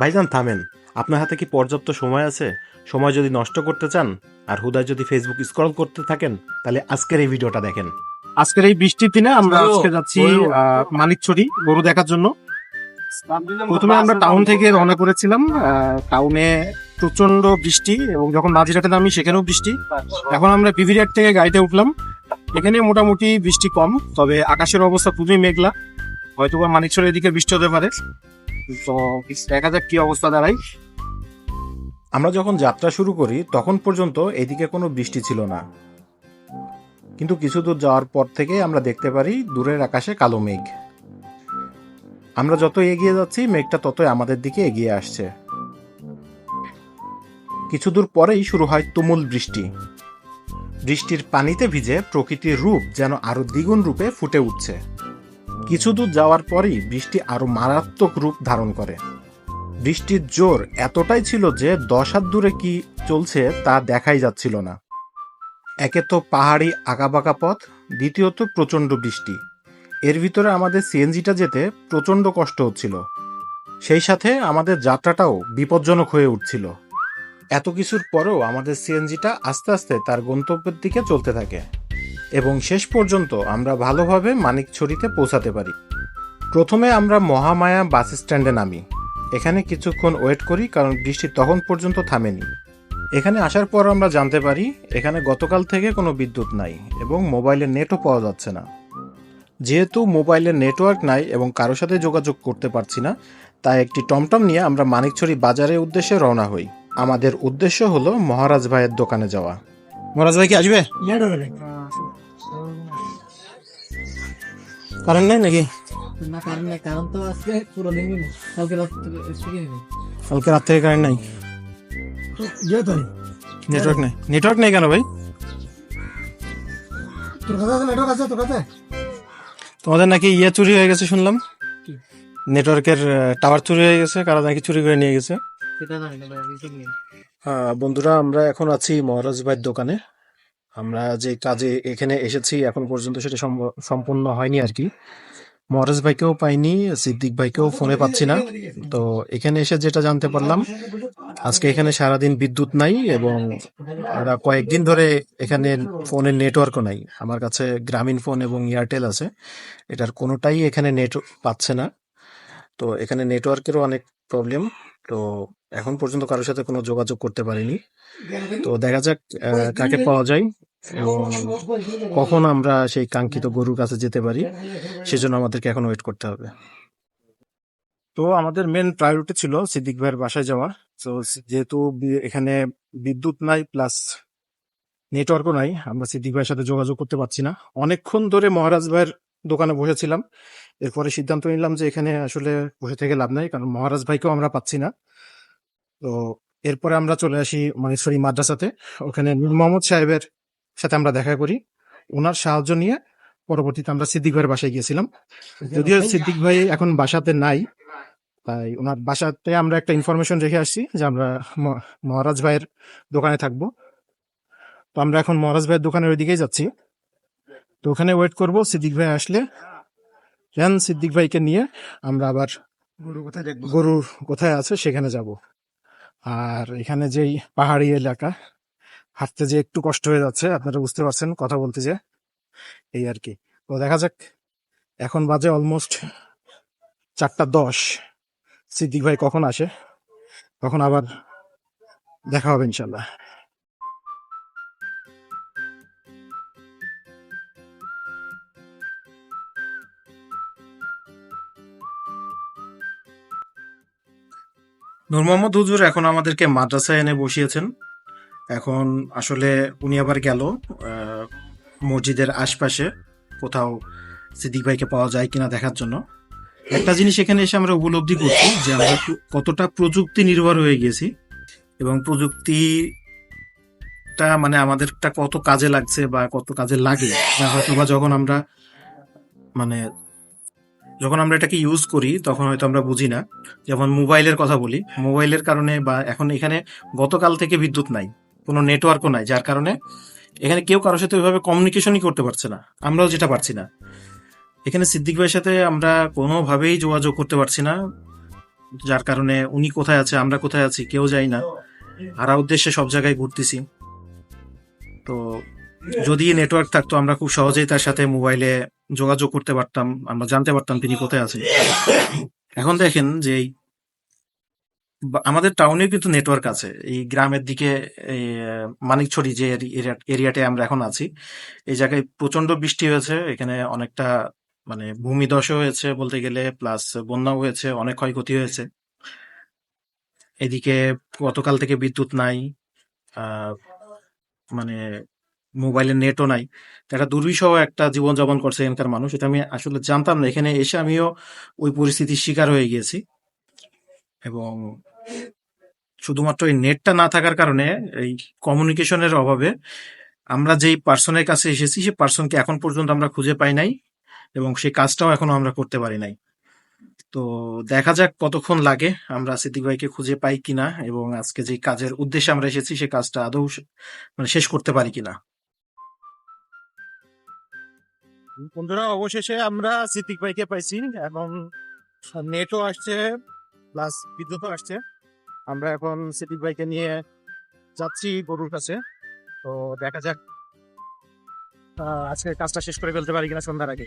ভাইজান থামেন। আপনার হাতে কি পর্যাপ্ত সময় আছে? সময় যদি নষ্ট করতে চান আর হুদায় যদি ফেসবুক স্ক্রল করতে থাকেন তাহলে আজকের এই ভিডিওটা দেখেন। আজকের এই বৃষ্টির দিনে আমরা আজকে যাচ্ছি মানিকছড়ি গরু দেখার জন্য। প্রথমে আমরা টাউন থেকে রওনা করেছিলাম টাউনে প্রচণ্ড বৃষ্টি এবং যখন নাজিরাটে নামি সেখানেও বৃষ্টি। এখন আমরা বিভিরিয়ার থেকে গাড়িতে উঠলাম। এখানে মোটামুটি বৃষ্টি কম তবে আকাশের অবস্থা খুবই মেঘলা। হয়তো বা মানিকছড়ির দিকে বৃষ্টি হতে পারে। তো দেখা যাক কি অবস্থা দাঁড়ায় আমরা যখন যাত্রা শুরু করি, তখন পর্যন্ত এদিকে কোনো বৃষ্টি ছিল না। কিন্তু কিছু দূর যাওয়ার পর থেকে আমরা দেখতে পারি, দূরের আকাশে কালো মেঘ। আমরা যত এগিয়ে যাচ্ছি, মেঘটা ততই আমাদের দিকে এগিয়ে আসছে। কিছু দূর পরেই শুরু হয় তুমুল বৃষ্টি। বৃষ্টির পানিতে ভিজে প্রকৃতির রূপ যেন আরও দ্বিগুণ রূপে ফুটে উঠছে। কিছু দূর যাওয়ার পরেই বৃষ্টি আরও মারাত্মক রূপ ধারণ করে। বৃষ্টির জোর এতটাই ছিল যে দশ হাত দূরে কি চলছে তা দেখাই যাচ্ছিল না। একে তো পাহাড়ি আঁকাবাঁকা পথ, দ্বিতীয়ত প্রচণ্ড বৃষ্টি। এর ভিতরে আমাদের সিএনজিটা যেতে প্রচণ্ড কষ্ট হচ্ছিল। সেই সাথে আমাদের যাত্রাটাও বিপজ্জনক হয়ে উঠছিল। এত কিছুর পরেও আমাদের সিএনজিটা আস্তে আস্তে তার গন্তব্যের দিকে চলতে থাকে। এবং শেষ পর্যন্ত আমরা ভালোভাবে মানিকছড়িতে পৌঁছাতে পারি। প্রথমে আমরা মহামায়া বাস স্ট্যান্ডে নামি। এখানে কিছুক্ষণ ওয়েট করি কারণ বৃষ্টি তখন পর্যন্ত থামেনি। এখানে আসার পর আমরা জানতে পারি এখানে গতকাল থেকে কোনো বিদ্যুৎ নাই এবং মোবাইলের নেটও পাওয়া যাচ্ছে না। যেহেতু মোবাইলের নেটওয়ার্ক নাই এবং কারও সাথে যোগাযোগ করতে পারছি না তাই একটি টমটম নিয়ে আমরা মানিকছড়ি বাজারের উদ্দেশ্যে রওনা হই। আমাদের উদ্দেশ্য হলো মহারাজ ভাইয়ের দোকানে যাওয়া। মহারাজ ভাই কি আসবে? কারেন্ট নাই নাকি? না কারণ না কারণ তো আজকে পুরো দিন কালকে কালকে রাত থেকে কারেন্ট নাই। নেটওয়ার্ক নেই। নেটওয়ার্ক নেই। কেন ভাই? তোর কাছে নেটওয়ার্ক আছে তোর কাছে? তোমাদের নাকি ইয়ে চুরি হয়ে গেছে শুনলাম। নেটওয়ার্কের টাওয়ার চুরি হয়ে গেছে কারা নাকি চুরি করে নিয়ে গেছে। সেটা জানি না ভাই আমি ঠিক নেই আহ, বন্ধুরা আমরা এখন আছি মহারাজ ভাইয়ের দোকানে। আমরা যে কাজে এখানে এসেছি, এখন পর্যন্ত সেটা সম্পূর্ণ হয়নি আর কি। মহারাজ ভাইকেও পাইনি, সিদ্দিক ভাইকেও ফোনে পাচ্ছি না। তো এখানে এসে যেটা জানতে পারলাম, আজকে এখানে সারাদিন বিদ্যুৎ নাই এবং কয়েকদিন ধরে এখানে ফোনের নেটওয়ার্কও নাই। আমার কাছে গ্রামীণ ফোন এবং এয়ারটেল আছে। এটার কোনোটাই এখানে নেট পাচ্ছে না। তো এখানে নেটওয়ার্কেরও অনেক প্রবলেম। তো এখন পর্যন্ত কারোর সাথে কোনো যোগাযোগ করতে পারিনি। তো দেখা যাক কাকে পাওয়া যায় এবং কখন আমরা সেই কাঙ্ক্ষিত গরুর কাছে যেতে পারি সেজন্য আমাদেরকে এখন ওয়েট করতে হবে। তো আমাদের মেন প্রায়োরিটি ছিল সিদ্দিক ভাইয়ের বাসায় যাওয়া। তো যেহেতু এখানে বিদ্যুৎ নাই প্লাস নেটওয়ার্কও নাই আমরা সিদ্দিক ভাইয়ের সাথে যোগাযোগ করতে পারছি না। অনেকক্ষণ ধরে মহারাজ ভাইয়ের দোকানে বসেছিলাম। এরপরে সিদ্ধান্ত নিলাম যে এখানে আসলে বসে থেকে লাভ নাই কারণ মহারাজ ভাইকেও আমরা পাচ্ছি না। তো এরপরে আমরা চলে আসি মানেশ্বরী মাদ্রাসাতে। ওখানে নূর মোহাম্মদ সাহেবের সাথে আমরা দেখা করি। ওনার সাহায্য নিয়ে পরবর্তীতে আমরা সিদ্দিক ভাইয়ের বাসায় গিয়েছিলাম। যদিও সিদ্দিক ভাই এখন বাসাতে নাই তাই ওনার বাসাতে আমরা একটা ইনফরমেশন রেখে আসছি যে আমরা মহারাজ ভাইয়ের দোকানে থাকব। তো আমরা এখন মহারাজ ভাইয়ের দোকানের ওইদিকেই যাচ্ছি। তো ওখানে ওয়েট করব সিদ্দিক ভাই আসলে দেন সিদ্দিক ভাইকে নিয়ে আমরা আবার গরু কোথায় গরু কোথায় আছে সেখানে যাব। আর এখানে যেই পাহাড়ি এলাকা, হাঁটতে যে একটু কষ্ট হয়ে যাচ্ছে, আপনারা বুঝতে পারছেন কথা বলতে যে এই আর কি। তো দেখা যাক, এখন বাজে অলমোস্ট চারটা দশ। সিদ্দিক ভাই কখন আসে? তখন আবার দেখা হবে ইনশাল্লাহ। নূর মোহাম্মদ হুজুর এখন আমাদেরকে মাদ্রাসায় এনে বসিয়েছেন। এখন আসলে উনি আবার গেল মসজিদের আশপাশে, কোথাও সিদ্দিক ভাইকে পাওয়া যায় কিনা দেখার জন্য। একটা জিনিস এখানে এসে আমরা উপলব্ধি করছি যে আমরা কতটা প্রযুক্তি নির্ভর হয়ে গেছি এবং প্রযুক্তিটা মানে আমাদেরটা কত কাজে লাগছে বা কত কাজে লাগে হয়তো বা যখন আমরা মানে যখন আমরা এটাকে ইউজ করি, তখন হয়তো আমরা বুঝি না। যেমন মোবাইলের কথা বলি, মোবাইলের কারণে বা এখন এখানে গতকাল থেকে বিদ্যুৎ নাই, কোনো নেটওয়ার্কও নাই, যার কারণে এখানে কেউ কারোর সাথে ওইভাবে কমিউনিকেশনই করতে পারছে না, আমরাও যেটা পারছি না। এখানে সিদ্দিক ভাইয়ের সাথে আমরা কোনোভাবেই যোগাযোগ করতে পারছি না, যার কারণে উনি কোথায় আছে, আমরা কোথায় আছি, কেউ যাই না। হারা উদ্দেশ্যে সব জায়গায় ঘুরতেছি। তো যদি নেটওয়ার্ক থাকতো, আমরা খুব সহজেই তার সাথে মোবাইলে যোগাযোগ করতে পারতাম, আমরা জানতে পারতাম তিনি কোথায় আছেন। এখন দেখেন যে আমাদের টাউনে কিন্তু নেটওয়ার্ক আছে। এই গ্রামের দিকে মানিকছড়ি যে এরিয়া- এরিয়াতে আমরা এখন আছি, এই জায়গায় প্রচণ্ড বৃষ্টি হয়েছে, এখানে অনেকটা মানে ভূমিধসও হয়েছে বলতে গেলে প্লাস বন্যাও হয়েছে, অনেক ক্ষয়ক্ষতি হয়েছে। এদিকে গতকাল থেকে বিদ্যুৎ নাই মানে মোবাইলের নেটও নাই। একটা দুর্বিষহ একটা জীবনযাপন করছে এখানকার মানুষ, এটা আমি আসলে জানতাম না। এখানে এসে আমিও ওই পরিস্থিতির শিকার হয়ে গিয়েছি। এবং শুধুমাত্র এই নেটটা না থাকার কারণে এই কমিউনিকেশনের অভাবে আমরা যেই পার্সনের কাছে এসেছি, সেই পার্সনকে এখন পর্যন্ত আমরা খুঁজে পাই নাই এবং সেই কাজটাও এখনও আমরা করতে পারি নাই। তো দেখা যাক কতক্ষণ লাগে আমরা সিদ্দিক ভাইকে খুঁজে পাই কিনা এবং আজকে যে কাজের উদ্দেশ্যে আমরা এসেছি সে কাজটা আদৌ মানে শেষ করতে পারি কিনা। বন্ধুরা, অবশেষে আমরা সিদ্দিক ভাইকে পাইছি এবং নেটও আসছে প্লাস বিদ্যুৎও আসছে। আমরা এখন সিদ্দিক ভাইকে নিয়ে যাচ্ছি গরুর কাছে। তো দেখা যাক আজকে কাজটা শেষ করে ফেলতে পারি কিনা সন্ধ্যার আগে।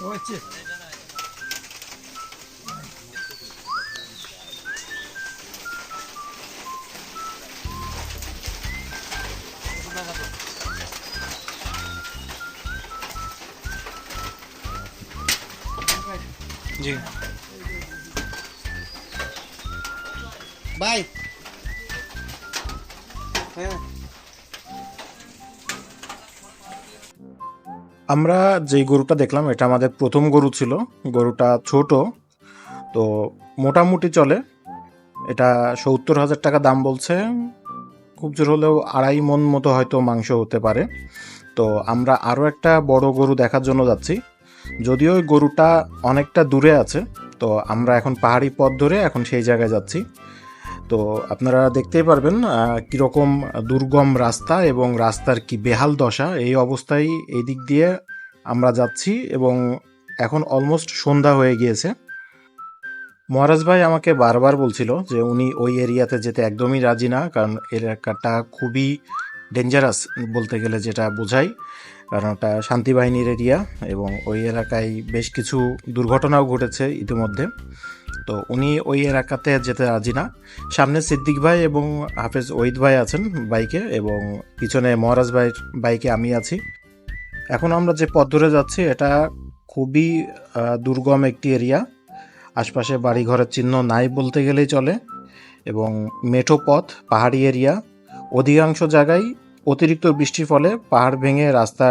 হইবে। জি ভাই হ্যাঁ আমরা যেই গরুটা দেখলাম, এটা আমাদের প্রথম গরু ছিল। গরুটা ছোট, তো মোটামুটি চলে। এটা সত্তর হাজার টাকা দাম বলছে। খুব জোর হলেও আড়াই মন মতো হয়তো মাংস হতে পারে। তো আমরা আরও একটা বড় গরু দেখার জন্য যাচ্ছি। যদিও গরুটা অনেকটা দূরে আছে, তো আমরা এখন পাহাড়ি পথ ধরে এখন সেই জায়গায় যাচ্ছি। তো আপনারা দেখতেই পারবেন কীরকম দুর্গম রাস্তা এবং রাস্তার কি বেহাল দশা, এই অবস্থায় এই দিক দিয়ে আমরা যাচ্ছি এবং এখন অলমোস্ট সন্ধ্যা হয়ে গিয়েছে। মহারাজ ভাই আমাকে বারবার বলছিল যে উনি ওই এরিয়াতে যেতে একদমই রাজি না, কারণ এলাকাটা খুবই ডেঞ্জারাস বলতে গেলে যেটা বোঝাই কারণ ওটা শান্তি বাহিনীর এরিয়া এবং ওই এলাকায় বেশ কিছু দুর্ঘটনাও ঘটেছে ইতিমধ্যে। তো উনি ওই এলাকাতে যেতে রাজি না। সামনে সিদ্দিক ভাই এবং হাফেজ ওহিদ ভাই আছেন বাইকে এবং পিছনে মহারাজ ভাইয়ের বাইকে আমি আছি। এখন আমরা যে পথ ধরে যাচ্ছি, এটা খুবই দুর্গম একটি এরিয়া। আশপাশে বাড়ি ঘরের চিহ্ন নাই বলতে গেলেই চলে এবং মেঠো পথ, পাহাড়ি এরিয়া। অধিকাংশ জায়গায় অতিরিক্ত বৃষ্টির ফলে পাহাড় ভেঙে রাস্তা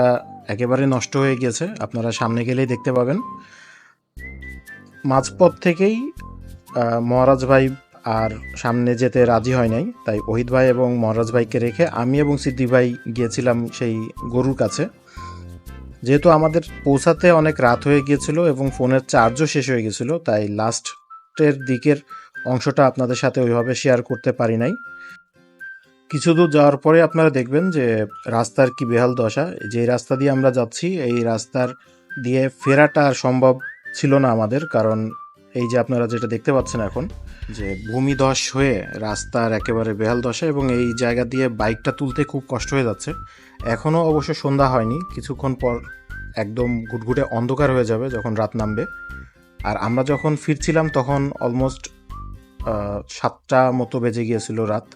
একেবারে নষ্ট হয়ে গেছে আপনারা সামনে গেলেই দেখতে পাবেন। মাঝপথ থেকেই মহারাজ ভাই আর সামনে যেতে রাজি হয় নাই, তাই ওহিদ ভাই এবং মহারাজ ভাইকে রেখে আমি এবং সিদ্দিক ভাই গিয়েছিলাম সেই গরুর কাছে। যেহেতু আমাদের পৌঁছাতে অনেক রাত হয়ে গিয়েছিল এবং ফোনের চার্জও শেষ হয়ে গেছিল তাই লাস্টের দিকের অংশটা আপনাদের সাথে ওইভাবে শেয়ার করতে পারি নাই। কিছু দূর যাওয়ার পরে আপনারা দেখবেন যে রাস্তার কি বেহাল দশা। যে রাস্তা দিয়ে আমরা যাচ্ছি, এই রাস্তার দিয়ে ফেরাটা আর সম্ভব ছিল না আমাদের, কারণ এই যে আপনারা যেটা দেখতে পাচ্ছেন এখন, যে ভূমিধস হয়ে রাস্তার একেবারে বেহাল দশা এবং এই জায়গা দিয়ে বাইকটা তুলতে খুব কষ্ট হয়ে যাচ্ছে। এখনও অবশ্য সন্ধ্যা হয়নি, কিছুক্ষণ পর একদম ঘুটঘুটে অন্ধকার হয়ে যাবে যখন রাত নামবে। আর আমরা যখন ফিরছিলাম তখন অলমোস্ট সাতটা মতো বেজে গিয়েছিল রাত।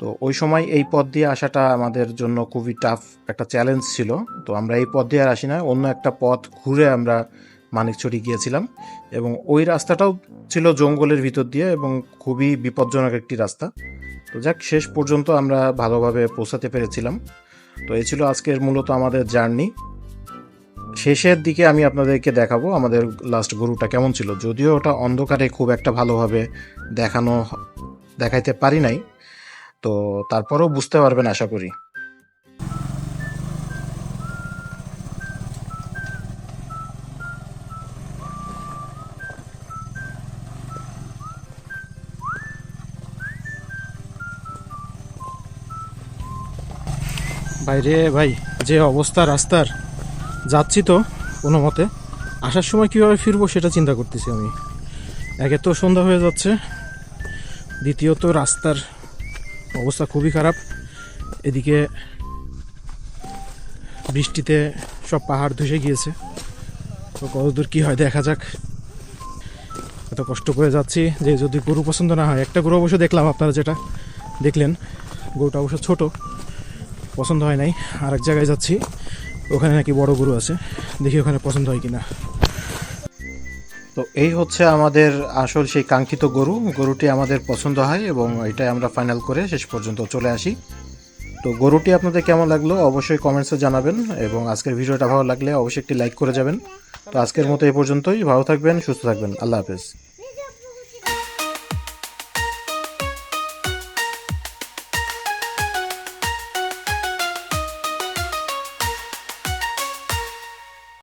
তো ওই সময় এই পথ দিয়ে আসাটা আমাদের জন্য খুবই টাফ একটা চ্যালেঞ্জ ছিল। তো আমরা এই পথ দিয়ে আর আসি না, অন্য একটা পথ ঘুরে আমরা মানিকছড়ি গিয়েছিলাম এবং ওই রাস্তাটাও ছিল জঙ্গলের ভিতর দিয়ে এবং খুবই বিপজ্জনক একটি রাস্তা। তো যাক, শেষ পর্যন্ত আমরা ভালোভাবে পৌঁছাতে পেরেছিলাম। তো এই ছিল আজকের মূলত আমাদের জার্নি। শেষের দিকে আমি আপনাদেরকে দেখাবো আমাদের লাস্ট গরুটা কেমন ছিল। যদিও ওটা অন্ধকারে খুব একটা ভালোভাবে দেখানো, দেখাইতে পারি নাই। তো তারপরেও বুঝতে পারবেন, আশা করি। বাইরে, ভাই, যে অবস্থা রাস্তার, যাচ্ছি তো কোনো মতে। আসার সময় কীভাবে ফিরবো সেটা চিন্তা করতেছি আমি। একে তো সন্ধ্যা হয়ে যাচ্ছে। দ্বিতীয়ত রাস্তার অবস্থা খুবই খারাপ। এদিকে বৃষ্টিতে সব পাহাড় ধসে গিয়েছে। তো কতদূর কী হয় দেখা যাক। এত কষ্ট করে যাচ্ছি যে যদি গরু পছন্দ না হয়। একটা গরু অবশ্য দেখলাম আপনারা যেটা দেখলেন। গরুটা অবশ্য ছোট। পছন্দ হয় নাই। আর এক জায়গায় যাচ্ছি। ওখানে নাকি বড় গরু আছে। দেখি ওখানে পছন্দ হয় কিনা। তো এই হচ্ছে আমাদের আসল সেই কাঙ্ক্ষিত গরু। গরুটি আমাদের পছন্দ হয় এবং এটাই আমরা ফাইনাল করে শেষ পর্যন্ত চলে আসি। তো গরুটি আপনাদের কেমন লাগল অবশ্যই কমেন্টসে জানাবেন এবং আজকের ভিডিওটা ভালো লাগলে অবশ্যই একটি লাইক করে যাবেন। তো আজকের মতো এই পর্যন্তই। ভালো থাকবেন, সুস্থ থাকবেন। আল্লাহ হাফেজ।